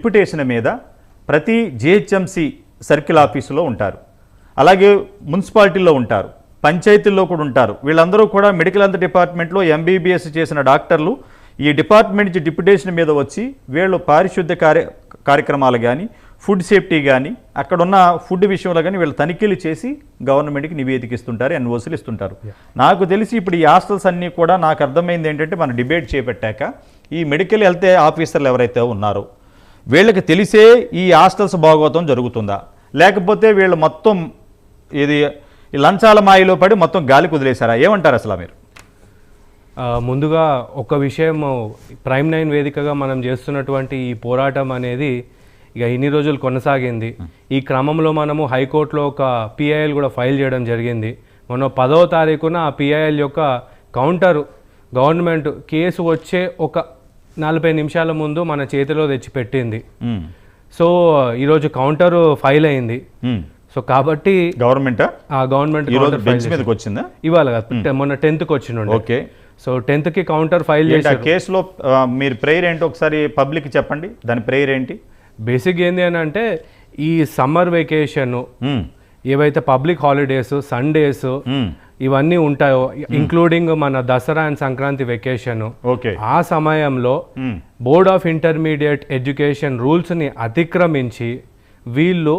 Deputation మీద ప్రతి GHMC circle ఆఫీసులో ఉంటారు. అలాగే మున్సిపాలిటీల్లో ఉంటారు. పంచాయతీల్లో కూడా ఉంటారు. వీళ్ళందరూ కూడా మెడికల్ హెల్త్ డిపార్ట్మెంట్లో ఎంబీబీఎస్ చేసిన డాక్టర్లు. ఈ డిపార్ట్మెంట్ నుంచి డిప్యుటేషన్ మీద వచ్చి వీళ్ళు పారిశుద్ధ్య కార్య కార్యక్రమాలు కానీ ఫుడ్ సేఫ్టీ కానీ అక్కడున్న ఫుడ్ విషయంలో కానీ వీళ్ళు తనిఖీలు చేసి గవర్నమెంట్కి నివేదిక ఇస్తుంటారు ఎన్ఓసీలు ఇస్తుంటారు. నాకు తెలిసి ఇప్పుడు ఈ హాస్టల్స్ అన్నీ కూడా నాకు అర్థమైంది ఏంటంటే మనం డిబేట్ చేపట్టాక ఈ మెడికల్ హెల్త్ ఆఫీసర్లు ఎవరైతే ఉన్నారో వీళ్ళకి తెలిసే ఈ హాస్టల్స్ భాగవతం జరుగుతుందా? లేకపోతే వీళ్ళు మొత్తం ఇది ఈ లంచాల మాయలో పడి మొత్తం గాలి కుదిలేశారా? ఏమంటారు అసలు మీరు? ముందుగా ఒక విషయం ప్రైమ్ నైన్ వేదికగా మనం చేస్తున్నటువంటి ఈ పోరాటం అనేది ఇక ఇన్ని రోజులు కొనసాగింది. ఈ క్రమంలో మనము హైకోర్టులో ఒక పిఐఎల్ కూడా ఫైల్ చేయడం జరిగింది. మొన్న పదవ తారీఖున ఆ పిఐఎల్ యొక్క కౌంటర్ గవర్నమెంట్ కేసు వచ్చే ఒక నలభై నిమిషాల ముందు మన చేతిలో తెచ్చి పెట్టింది సో ఈరోజు కౌంటర్ ఫైల్ అయింది. సో కాబట్టి గవర్నమెంటా? ఆ గవర్నమెంట్ మీదకి వచ్చిందా? ఇవాళ కాదు, మొన్న టెన్త్కి వచ్చిండే ఓకే. సో టెన్త్కి కౌంటర్ ఫైల్ ఏంటి కేసులో మీరు ప్రేయర్ ఏంటి ఒకసారి పబ్లిక్ చెప్పండి? దాని ప్రేయర్ ఏంటి? బేసిక్ ఏంది అని అంటే ఈ సమ్మర్ వెకేషన్ ఏవైతే పబ్లిక్ హాలిడేస్ సండేస్ ఇవన్నీ ఉంటాయో ఇంక్లూడింగ్ మన Dasara and Sankranti vacation okay. ఆ సమయంలో బోర్డ్ ఆఫ్ ఇంటర్మీడియట్ ఎడ్యుకేషన్ రూల్స్ని అతిక్రమించి వీళ్ళు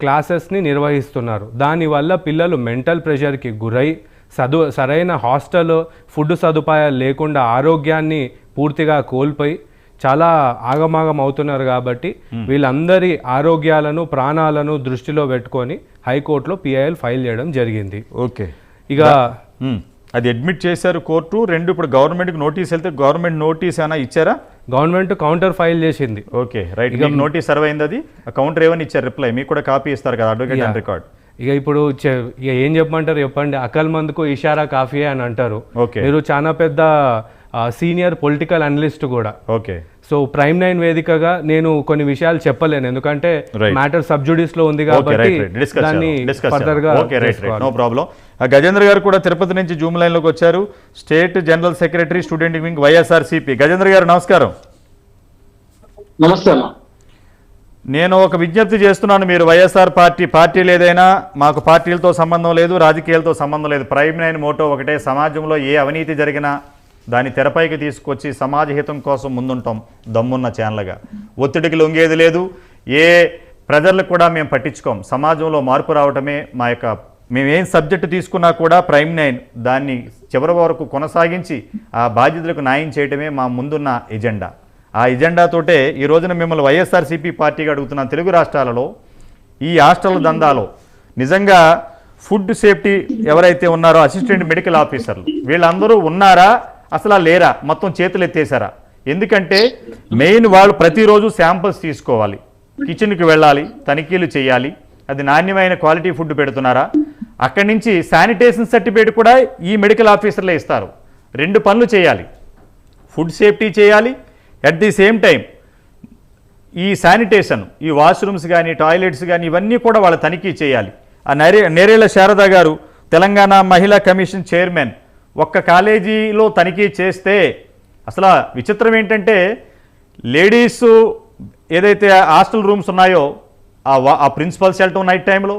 క్లాసెస్ని నిర్వహిస్తున్నారు. దానివల్ల పిల్లలు మెంటల్ ప్రెషర్కి గురై చదువు సరైన హాస్టల్ ఫుడ్ సదుపాయాలు లేకుండా ఆరోగ్యాన్ని పూర్తిగా కోల్పోయి చాలా ఆగమాగం అవుతున్నారు కాబట్టి వీళ్ళందరి ఆరోగ్యాలను ప్రాణాలను దృష్టిలో పెట్టుకొని హైకోర్టులో పిఐఎల్ ఫైల్ చేయడం జరిగింది. ఓకే. ఇక అది అడ్మిట్ చేశారు కోర్టు. రెండు ఇప్పుడు గవర్నమెంట్కి నోటీస్ వెళ్తే గవర్నమెంట్ నోటీస్ ఏమైనా ఇచ్చారా? గవర్నమెంట్ కౌంటర్ ఫైల్ చేసింది. Okay right. మీకు నోటీస్ సర్వ్ అయింది అది కౌంటర్ ఏమని ఇచ్చారు? రిప్లై మీకు కూడా కాపీ ఇస్తారు కదా అడ్వకేట్ అండ్ రికార్డ్ ఇక ఇప్పుడు ఇక ఏం చెప్పమంటారు చెప్పండి. అకల్ మందుకు ఇషారా కాఫీ అని అంటారు. ఓకే. మీరు చాలా పెద్ద సీనియర్ పొలిటికల్ అనలిస్ట్ కూడా. ఓకే. సో ప్రైమ్ నైన్ వేదికగా నేను కొన్ని విషయాలు చెప్పలేను. ఎందుకంటే. మ్యాటర్ సబ్జుడిస్లో ఉంది కాబట్టి దాన్ని ఫర్దర్గా. నో ప్రాబ్లం గజేంద్ర గారు కూడా తిరుపతి నుంచి జూమ్ లైన్లోకి వచ్చారు. State general secretary student wing YSRCP. Gajendra గారు నమస్కారం. నమస్తే నేను ఒక విజ్ఞప్తి చేస్తున్నాను మీరు వైఎస్ఆర్ పార్టీ పార్టీలు ఏదైనా మాకు పార్టీలతో సంబంధం లేదు రాజకీయాలతో సంబంధం లేదు. ప్రైమ్ నైన్ మోటో ఒకటే సమాజంలో ఏ అవినీతి జరిగినా దాన్ని తెరపైకి తీసుకొచ్చి సమాజ హితం కోసం ముందుంటాం దమ్మున్న ఛానల్గా ఒత్తిడికి లొంగేది లేదు. ఏ ప్రజలకు కూడా మేము పట్టించుకోం. సమాజంలో మార్పు రావటమే మా యొక్క మేము ఏం సబ్జెక్టు తీసుకున్నా కూడా ప్రైమ్ నైన్ దాన్ని చివరి వరకు కొనసాగించి ఆ బాధ్యతలకు న్యాయం చేయటమే మా ముందున్న ఎజెండా. ఆ ఎజెండాతోటే ఈ రోజున మిమ్మల్ని వైఎస్ఆర్సీపీ పార్టీగా అడుగుతున్న తెలుగు రాష్ట్రాలలో ఈ హాస్టల్ దందాలో నిజంగా ఫుడ్ సేఫ్టీ ఎవరైతే ఉన్నారో అసిస్టెంట్ మెడికల్ ఆఫీసర్లు వీళ్ళందరూ ఉన్నారా? అసలు లేరా? మొత్తం చేతులు ఎత్తేసారా ఎందుకంటే మెయిన్ వాళ్ళు ప్రతిరోజు శాంపిల్స్ తీసుకోవాలి. కిచెన్కి వెళ్ళాలి తనిఖీలు చేయాలి. అది నాణ్యమైన క్వాలిటీ ఫుడ్ పెడుతున్నారా? అక్కడి నుంచి శానిటేషన్ సర్టిఫికేట్ కూడా ఈ మెడికల్ ఆఫీసర్లే ఇస్తారు. రెండు పనులు చేయాలి. ఫుడ్ సేఫ్టీ చేయాలి. అట్ ది సేమ్ టైం ఈ శానిటేషన్ ఈ వాష్రూమ్స్ కానీ టాయిలెట్స్ కానీ ఇవన్నీ కూడా వాళ్ళ తనిఖీ చేయాలి. ఆ నరే నేరేళ్ళ శారద గారు తెలంగాణ మహిళా కమిషన్ చైర్మన్ ఒక్క కాలేజీలో తనిఖీ చేస్తే అసలు విచిత్రం ఏంటంటే లేడీస్ ఏదైతే హాస్టల్ రూమ్స్ ఉన్నాయో ఆ వా ఆ ప్రిన్సిపల్స్ వెళ్ళటం నైట్ టైంలో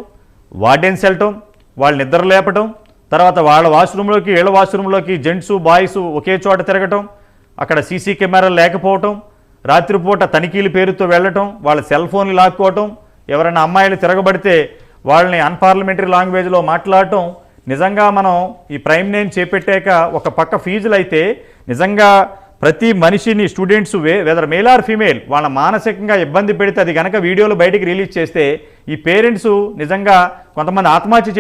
వార్డెన్స్ వెళ్ళటం వాళ్ళు నిద్ర లేపటం తర్వాత వాళ్ళ వాష్రూమ్లోకి వీళ్ళ వాష్రూమ్లోకి జెంట్స్ బాయ్స్ ఒకే చోట తిరగటం అక్కడ సీసీ కెమెరాలు లేకపోవటం రాత్రిపూట తనిఖీల పేరుతో వెళ్ళటం వాళ్ళ సెల్ ఫోన్లు లాక్కోవటం ఎవరైనా అమ్మాయిలు తిరగబడితే వాళ్ళని అన్పార్లమెంటరీ లాంగ్వేజ్లో మాట్లాడటం నిజంగా మనం ఈ ప్రైమ్ నేమ్ చేపెట్టాక ఒక పక్క ఫీజులు అయితే నిజంగా ప్రతి మనిషిని students whether male or female వాళ్ళ మానసికంగా ఇబ్బంది పెడితే అది కనుక వీడియోలు బయటికి రిలీజ్ చేస్తే ఈ పేరెంట్స్ నిజంగా కొంతమంది ఆత్మహత్య